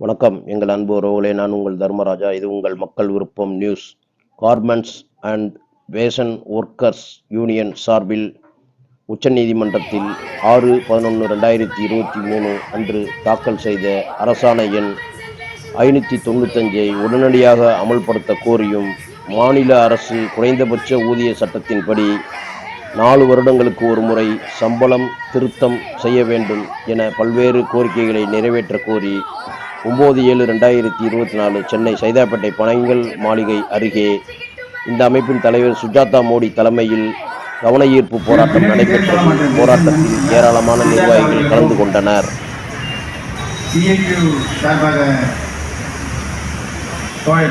வணக்கம். எங்கள் அன்பு உறவுகளே நான் உங்கள் தர்மராஜா. இது உங்கள் மக்கள் விருப்பம் news. Garments and fashion workers union சார்பில் உச்சநீதிமன்றத்தில் ஆறு பதினொன்று ரெண்டாயிரத்தி இருபத்தி மூணு அன்று தாக்கல் செய்த அரசாணை எண் ஐநூற்றி தொண்ணூத்தஞ்சை உடனடியாக அமல்படுத்த கோரியும் மாநில அரசு குறைந்தபட்ச ஊதிய சட்டத்தின்படி நாலு வருடங்களுக்கு ஒரு முறை சம்பளம் திருத்தம் செய்ய வேண்டும் என பல்வேறு கோரிக்கைகளை நிறைவேற்ற கோரி ஒம்பது ஏழு ரெண்டாயிரத்தி இருபத்தி நாலு சென்னை சைதாப்பேட்டை பனங்கல் மாளிகை அருகே இந்த அமைப்பின் தலைவர் சுஜாதா மோடி தலைமையில் கவன ஈர்ப்பு போராட்டம் நடைபெற்றது. போராட்டத்தில் ஏராளமான நிர்வாகிகள் கலந்து கொண்டனர். சார்பாக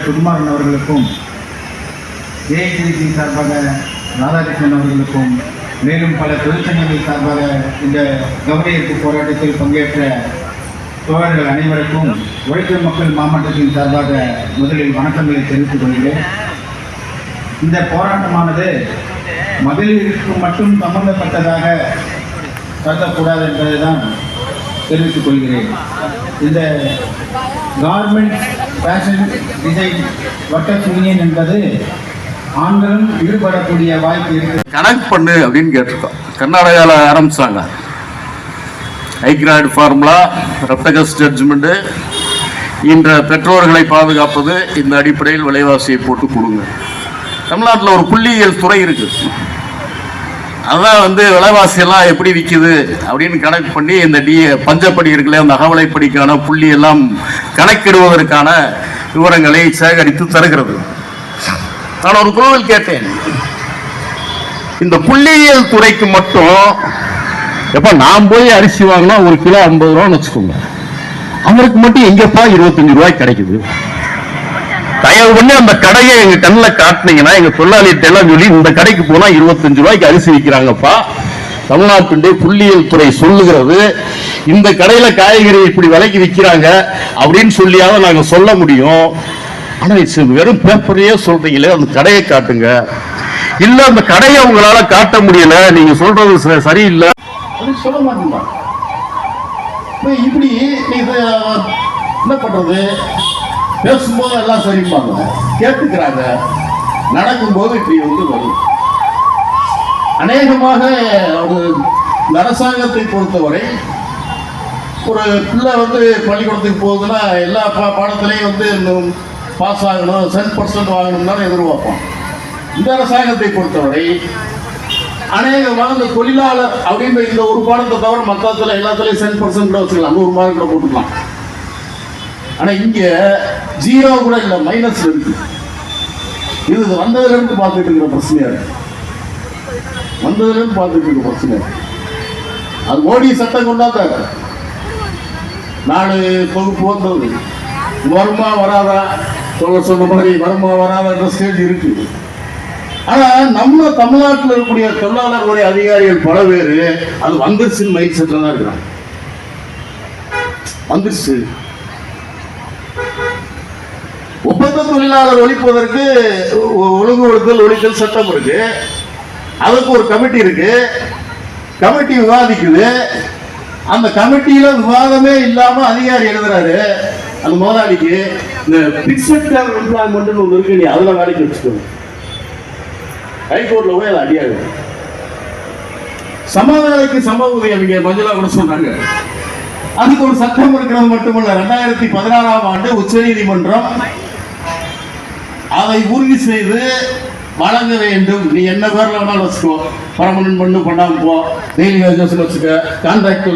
சுகுமாரன் அவர்களுக்கும் ஏஐடிசி சார்பாக ராதாகிருஷ்ணன் அவர்களுக்கும் மேலும் பல தொழிற்சங்கங்கள் சார்பாக இந்த கவன ஈர்ப்பு போராட்டத்தில் பங்கேற்ற தோழர்கள் அனைவருக்கும் உழைக்கும் மக்கள் மாவட்டத்தின் சார்பாக முதலில் வணக்கங்களை தெரிவித்துக் கொள்கிறேன். இந்த போராட்டமானது மகளிருக்கு மட்டும் சம்பந்தப்பட்டதாக கருதக்கூடாது என்பதை தான் தெரிவித்துக் கொள்கிறேன். இந்த கார்மெண்ட் ஃபேஷன் டிசைன் வட்ட யூனியன் என்பது ஆண்களும் ஈடுபடக்கூடிய வாய்ப்பு இருக்கு கனெக்ட் பண்ணு அப்படின்னு கேட்டிருக்கோம். கர்நாடகாவில் ஆரம்பிச்சாங்க. ஐக்ராய்டு ஃபார்முலா ரெப்டகஸ் ஜட்ஜ்மெண்ட்டு இன்ற பெற்றோர்களை பாதுகாப்பது இந்த அடிப்படையில் விலைவாசியை போட்டு கொடுங்க. தமிழ்நாட்டில் ஒரு புள்ளியியல் துறை இருக்குது அதான் வந்து விலைவாசியெல்லாம் எப்படி விற்கிது அப்படின்னு கணக்கு பண்ணி இந்த டி பஞ்சப்படி இருக்குல்ல அந்த அகவலைப்படிக்கான புள்ளியெல்லாம் கணக்கிடுவதற்கான விவரங்களை சேகரித்து தருகிறது. நான் ஒரு குழுவில் கேட்டேன். இந்த புள்ளியியல் துறைக்கு மட்டும் எப்போ நான் போய் அரிசி வாங்கினா ஒரு கிலோ ஐம்பது ரூபான்னு வச்சுக்கோங்க. அவருக்கு மட்டும் எங்கப்பா இருபத்தஞ்சு ரூபாய் கிடைக்குது? தயவு பண்ணி அந்த கடையை எங்க கண்ணில் காட்டுனீங்கன்னா எங்க தொழிலாளிகிட்ட எல்லாம் சொல்லி இந்த கடைக்கு போனா இருபத்தஞ்சு ரூபாய்க்கு அரிசி விற்கிறாங்கப்பா தமிழ்நாட்டு புள்ளியியல் துறை சொல்லுகிறது இந்த கடையில காய்கறி இப்படி விலைக்கு விற்கிறாங்க அப்படின்னு சொல்லியாவது நாங்க சொல்ல முடியும். ஆனா வெறும் பேப்பரையே சொல்றீங்களே அந்த கடையை காட்டுங்க. இல்ல அந்த கடையை உங்களால காட்ட முடியல நீங்க சொல்றது சரியில்லை. அப்படின்னு சொல்ல மாட்டீங்களா இப்போ இப்படி இது என்ன பண்றது? பேசும்போது எல்லாம் சரிப்பாங்க கேட்டுக்கிறாங்க. நடக்கும்போது இப்படி வந்து வரும். அநேகமாக ஒரு அரசாங்கத்தை பொறுத்தவரை ஒரு பிள்ளை வந்து பள்ளிக்கூடத்துக்கு போகுதுன்னா எல்லா பா பாடத்துலேயும் வந்து பாஸ் ஆகணும் சென் பர்சன்ட் வாங்கணும் தான் எதிர்பார்ப்போம். இந்த அரசாங்கத்தை பொறுத்தவரை அநேகமாக இந்த தொழிலாளர் அப்படின்ற இந்த ஒரு பாடத்தை தவிர மற்றத்துல எல்லாத்துலேயும் சென் பர்சன்ட் கூட வச்சுக்கலாம். நூறு மார்க் கூட போட்டுக்கலாம். ஆனா இங்க ஜீரோ கூட இல்லை மைனஸ் இருக்கு. இது வந்ததுல இருந்து பார்த்துட்டு இருக்கிற பிரச்சனையா இருக்கு. வந்ததுல இருந்து பார்த்துட்டு இருக்க பிரச்சனை இருக்கு. அது மோடி சட்டம் கொண்டாந்தாரு நாலு தொகுப்பு வந்தது. வருமா வராதா? சொல்ல சொன்ன மாதிரி வருமா வராதான்ற ஸ்டேஜ் இருக்கு. ஆனா நம்ம தமிழ்நாட்டில் இருக்கக்கூடிய தொழிலாளர்களுடைய அதிகாரிகள் பல பேர் அது வந்துருச்சுன்னு மைண்ட் செட்டில் தான் இருக்கிறாங்க. வந்துருச்சு. ஒப்பந்த தொழிலாளர் ஒழிப்பதற்கு ஒழுங்கு ஒழுங்குபடுத்தல் ஒழித்தல் சட்டம் இருக்கு. அதுக்கு ஒரு கமிட்டி இருக்கு. கமிட்டி விவாதிக்குது. அந்த கமிட்டியில விவாதமே இல்லாம அதிகாரி எழுதுறாரு. அந்த முதலாளிக்கு இந்த பிக்சட் எம்ப்ளாய்மெண்ட் ஒன்று இருக்கு நீ அதில் வேலைக்கு வச்சுக்கோங்க. ஹைகோர்ட்ல போய் அதை அடியாது. சம வேலைக்கு சம மஞ்சளா கூட சொன்னாங்க. அதுக்கு ஒரு சட்டம் இருக்கிறது மட்டுமல்ல. ரெண்டாயிரத்தி பதினாறாம் ஆண்டு உச்ச நீதிமன்றம் அதை உறுதி செய்து வழங்க வேண்டும். நீ என்ன பேர்ல வேணாலும் வச்சுக்கோ. பர்மனன்ட் பண்ணு பண்ணாம போ. டெய்லி வச்சுக்க. கான்ட்ராக்ட்